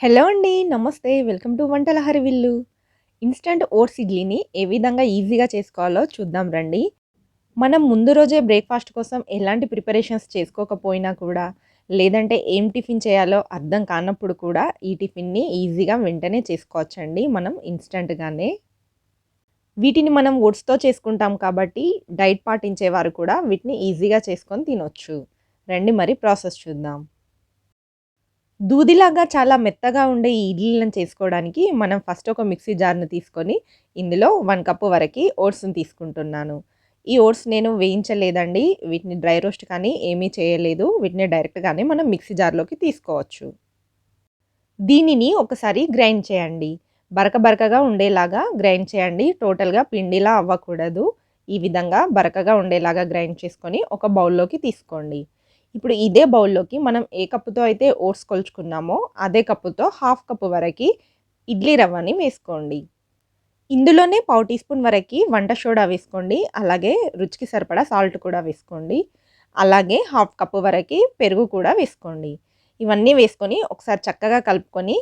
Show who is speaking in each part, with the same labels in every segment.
Speaker 1: Hello అండి. నమస్తే. Welcome to వంటల హరివిల్లు. ఇన్‌స్టంట్ ఓట్స్ ఇడ్లీని ఏ విధంగా ఈజీగా చేసుకోవాలో చూద్దాం రండి. మనం ముందు రోజే బ్రేక్‌ఫాస్ట్ కోసం ఎలాంటి ప్రిపరేషన్స్ చేసుకోకపోయినా కూడా, లేదంటే ఏం టిఫిన్ చేయాలో అర్థం కానప్పుడు కూడా ఈ టిఫిన్‌ని ఈజీగా వెంటనే చేసుకోవచ్చండి మనం ఇన్‌స్టంట్‌గానే. వీటిని మనం ఓట్స్‌తో చేసుకుంటాం కాబట్టి డైట్ పాటించేవారు కూడా వీటిని ఈజీగా చేసుకొని తినొచ్చు. రండి మరి ప్రాసెస్ చూద్దాం. దూదిలాగా చాలా మెత్తగా ఉండే ఈ ఇడ్లీలను చేసుకోవడానికి మనం ఫస్ట్ ఒక మిక్సీ జార్‌ని తీసుకొని ఇందులో వన్ కప్పు వరకు ఓట్స్‌ని తీసుకుంటున్నాను. ఈ ఓట్స్ నేను వేయించలేదండి. వీటిని డ్రై రోస్ట్ కానీ ఏమీ చేయలేదు. వీటిని డైరెక్ట్‌గానే మనం మిక్సీ జార్‌లోకి తీసుకోవచ్చు. దీనిని ఒకసారి గ్రైండ్ చేయండి. బరక బరకగా ఉండేలాగా గ్రైండ్ చేయండి. టోటల్‌గా పిండిలా అవ్వకూడదు. ఈ విధంగా బరకగా ఉండేలాగా గ్రైండ్ చేసుకొని ఒక బౌల్‌లోకి తీసుకోండి. ఇప్పుడు ఇదే బౌల్‌లోకి మనం ఏ కప్పుతో అయితే ఓట్స్ కొలుచుకున్నామో అదే కప్పుతో హాఫ్ కప్పు వరకి ఇడ్లీ రవ్వని వేసుకోండి. ఇందులోనే పావు టీ స్పూన్ వరకి వంట సోడా వేసుకోండి. అలాగే రుచికి సరిపడా సాల్ట్ కూడా వేసుకోండి. అలాగే హాఫ్ కప్పు వరకు పెరుగు కూడా వేసుకోండి. ఇవన్నీ వేసుకొని ఒకసారి చక్కగా కలుపుకొని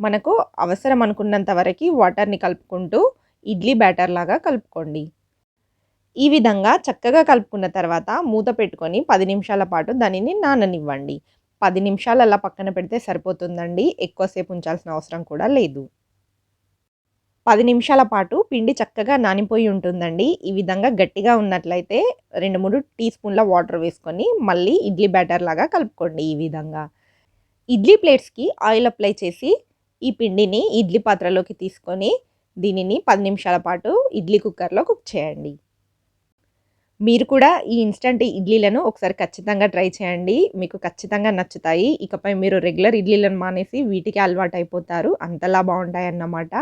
Speaker 1: మనకు అవసరం అనుకున్నంత వరకు వాటర్‌ని కలుపుకుంటూ ఇడ్లీ బ్యాటర్ లాగా కలుపుకోండి. ఈ విధంగా చక్కగా కలుపుకున్న తర్వాత మూత పెట్టుకొని పది నిమిషాల పాటు దానిని నాననివ్వండి. పది నిమిషాలు అలా పక్కన పెడితే సరిపోతుందండి. ఎక్కువసేపు ఉంచాల్సిన అవసరం కూడా లేదు. పది నిమిషాల పాటు పిండి చక్కగా నానిపోయి ఉంటుందండి. ఈ విధంగా గట్టిగా ఉన్నట్లయితే 2, 3 టీ స్పూన్ల వాటర్ వేసుకొని మళ్ళీ ఇడ్లీ బ్యాటర్ లాగా కలుపుకోండి ఈ విధంగా. ఇడ్లీ ప్లేట్స్‌కి ఆయిల్ అప్లై చేసి ఈ పిండిని ఇడ్లీ పాత్రలోకి తీసుకొని దీనిని పది నిమిషాల పాటు ఇడ్లీ కుక్కర్‌లో కుక్ చేయండి. మీరు కూడా ఈ ఇన్‌స్టంట్ ఇడ్లీలను ఒకసారి ఖచ్చితంగా ట్రై చేయండి. మీకు ఖచ్చితంగా నచ్చుతాయి. ఇకపై మీరు రెగ్యులర్ ఇడ్లీలను మానేసి వీటికి అలవాటు అయిపోతారు అంతలా బాగుంటాయి అన్నమాట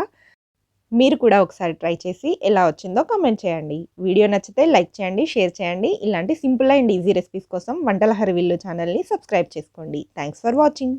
Speaker 1: మీరు కూడా ఒకసారి ట్రై చేసి ఎలా వచ్చిందో కామెంట్ చేయండి. వీడియో నచ్చితే లైక్ చేయండి, షేర్ చేయండి. ఇలాంటి సింపుల్ అండ్ ఈజీ రెసిపీస్ కోసం వంటల హరివిల్లు ఛానల్‌ని సబ్స్క్రైబ్ చేసుకోండి. Thanks for watching.